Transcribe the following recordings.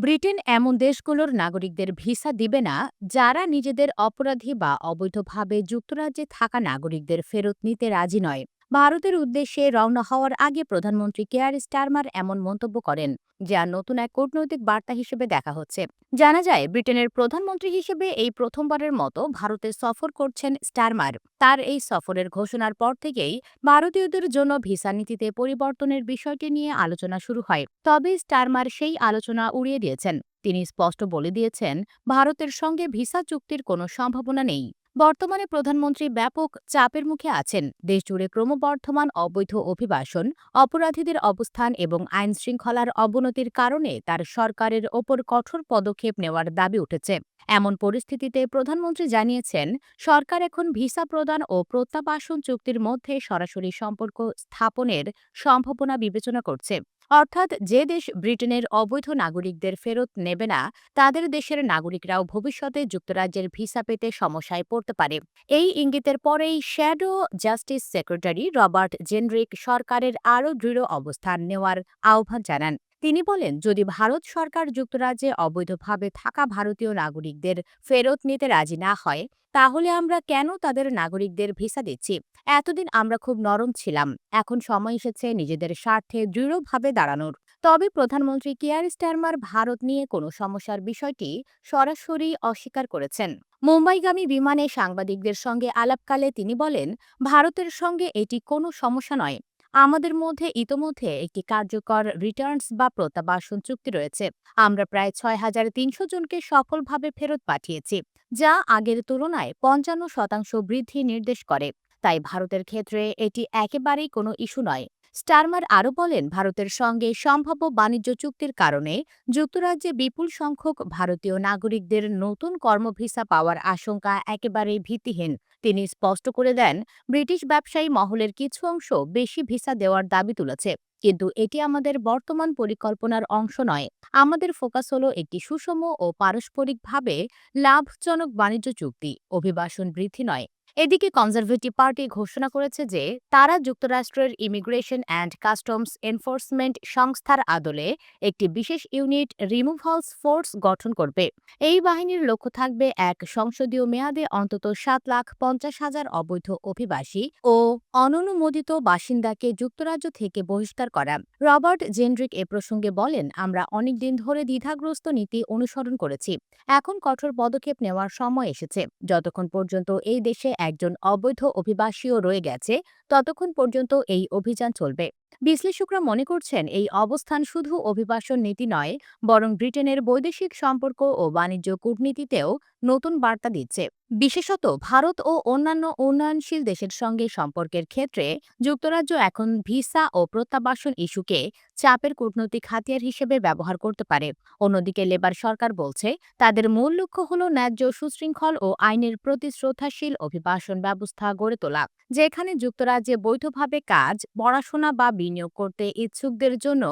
Britain এমন দেশগুলোর নাগরিকদের ভিসা দিবে না, যারা নিজেদের অপরাধী বা অবৈধভাবে যুক্তরাজ্যে থাকা নাগরিকদের ফেরত নিতে রাজি নয়। ভারতের উদ্দেশ্যে রওনা হওয়ার আগে প্রধানমন্ত্রী কেয়ার স্টারমার এমন মন্তব্য করেন, যা নতুন এক কূটনৈতিক বার্তা হিসেবে দেখা হচ্ছে। জানা যায়, ব্রিটেনের প্রধানমন্ত্রী হিসেবে এই প্রথমবারের মতো ভারতে সফর করছেন স্টারমার। তার এই সফরের ঘোষণার পর থেকেই ভারতীয়দের জন্য ভিসা নীতিতে পরিবর্তনের বিষয়টি নিয়ে আলোচনা শুরু হয়। তবে স্টারমার সেই আলোচনা উড়িয়ে দিয়েছেন। তিনি স্পষ্ট বলে দিয়েছেন, ভারতের সঙ্গে ভিসা চুক্তির কোনো সম্ভাবনা নেই। বর্তমানে প্রধানমন্ত্রী ব্যাপক চাপের মুখে আছেন। দেশজুড়ে ক্রমবর্ধমান অবৈধ অভিবাসন, অপরাধীদের অবস্থান এবং আইন শৃঙ্খলার অবনতির কারণে তার সরকারের ওপর কঠোর পদক্ষেপ নেওয়ার দাবি উঠেছে। এমন পরিস্থিতিতে প্রধানমন্ত্রী জানিয়েছেন, সরকার এখন ভিসা প্রদান ও প্রত্যাবাসন চুক্তির মধ্যে সরাসরি সম্পর্ক স্থাপনের সম্ভাবনা বিবেচনা করছে। অর্থাৎ যে দেশ ব্রিটেনের অবৈধ নাগরিকদের ফেরত নেবে না, তাদের দেশের নাগরিকরাও ভবিষ্যতে যুক্তরাজ্যের ভিসা পেতে সমস্যায় পড়তে পারে। এই ইঙ্গিতের পরেই shadow justice secretary Robert Jenrick সরকারের আরও দৃঢ় অবস্থান নেওয়ার আহ্বান জানান। তিনি বলেন, যদি ভারত সরকার যুক্তরাজ্যে অবৈধভাবে থাকা ভারতীয় নাগরিকদের ফেরত নিতে রাজি না হয়, তাহলে আমরা কেন তাদের নাগরিকদের ভিসা দিচ্ছি? এতদিন আমরা খুব নরম ছিলাম। এখন সময় এসেছে নিজেদের স্বার্থে দৃঢ়ভাবে দাঁড়ানোর। তবে প্রধানমন্ত্রী কিয়ার স্টারমার ভারত নিয়ে কোনো সমস্যার বিষয়টি সরাসরি অস্বীকার করেছেন। মুম্বাইগামী বিমানে সাংবাদিকদের সঙ্গে আলাপকালে তিনি বলেন, ভারতের সঙ্গে এটি কোনো সমস্যা নয়। আমাদের মধ্যে ইতোমধ্যে একটি কার্যকর রিটার্নস বা প্রত্যাবাসন চুক্তি রয়েছে। আমরা প্রায় ছয় হাজার তিনশো জনকে সফলভাবে ফেরত পাঠিয়েছি, যা আগের তুলনায় পঞ্চান্ন শতাংশ বৃদ্ধি নির্দেশ করে। তাই ভারতের ক্ষেত্রে এটি একেবারেই কোনো ইস্যু নয়। স্টারমার আরও বলেন, ভারতের সঙ্গে সম্ভাব্য বাণিজ্য চুক্তির কারণে যুক্তরাজ্যে বিপুল সংখ্যক ভারতীয় নাগরিকদের নতুন কর্মভিসা পাওয়ার আশঙ্কা একেবারেই ভিত্তিহীন। তিনি স্পষ্ট করে দেন, ব্রিটিশ ব্যবসায়ী মহলের কিছু অংশ বেশি ভিসা দেওয়ার দাবি তুলেছে। কিন্তু এটি আমাদের বর্তমান পরিকল্পনার অংশ নয়। আমাদের ফোকাস হল একটি সুষম ও পারস্পরিকভাবে লাভজনক বাণিজ্য চুক্তি। অভিবাসন বৃদ্ধি নয়। এদিকে কনজারভেটিভ পার্টি ঘোষণা করেছে যে, তারা যুক্তরাষ্ট্রের ইমিগ্রেশন অ্যান্ড কাস্টমস এনফোর্সমেন্ট সংস্থার আদলে একটি বিশেষ ইউনিট রিমুভালস ফোর্স গঠন করবে। এই বাহিনীর লক্ষ্য থাকবে এক সংসদীয় মেয়াদে অন্তত সাত লাখ পঞ্চাশ হাজার অবৈধ অভিবাসী ও অননুমোদিত বাসিন্দাকে যুক্তরাজ্য থেকে বহিষ্কার করা। রবার্ট জেন্ড্রিক এ প্রসঙ্গে বলেন, আমরা অনেকদিন ধরে দ্বিধাগ্রস্ত নীতি অনুসরণ করেছি। এখন কঠোর পদক্ষেপ নেওয়ার সময় এসেছে। যতক্ষণ পর্যন্ত এই দেশে একজন অবৈধ অভিবাসীও রয়ে গেছে, ততক্ষণ পর্যন্ত এই অভিযান চলবে। বিশ্লেষকরা মনে করছেন, এই অবস্থান শুধু অভিবাসন নীতি নয়, বরং ব্রিটেনের বৈদেশিক সম্পর্ক ও বাণিজ্য কূটনীতিতেও নতুন বার্তা দিচ্ছে। বিশেষত ভারত ও অন্যান্য উন্নয়নশীল দেশের সঙ্গে সম্পর্কের ক্ষেত্রে যুক্তরাজ্য এখন ভিসা ও প্রত্যাবাসন ইস্যুকে চাপের কূটনৈতিক হাতিয়ার হিসেবে ব্যবহার করতে পারে। অন্যদিকে লেবার সরকার বলছে, তাদের মূল লক্ষ্য হল ন্যায্য সুশৃঙ্খল ও আইনের প্রতি শ্রদ্ধাশীল অভিবাসন ব্যবস্থা গড়ে তোলা, যেখানে যুক্তরাজ্যে বৈধভাবে কাজ, পড়াশোনা বা বিনিয়োগ করতে ইচ্ছুকদের জন্য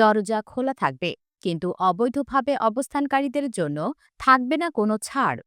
দরজা খোলা থাকবে। কিন্তু অবৈধভাবে অবস্থানকারীদের জন্য থাকবে না কোনো ছাড়।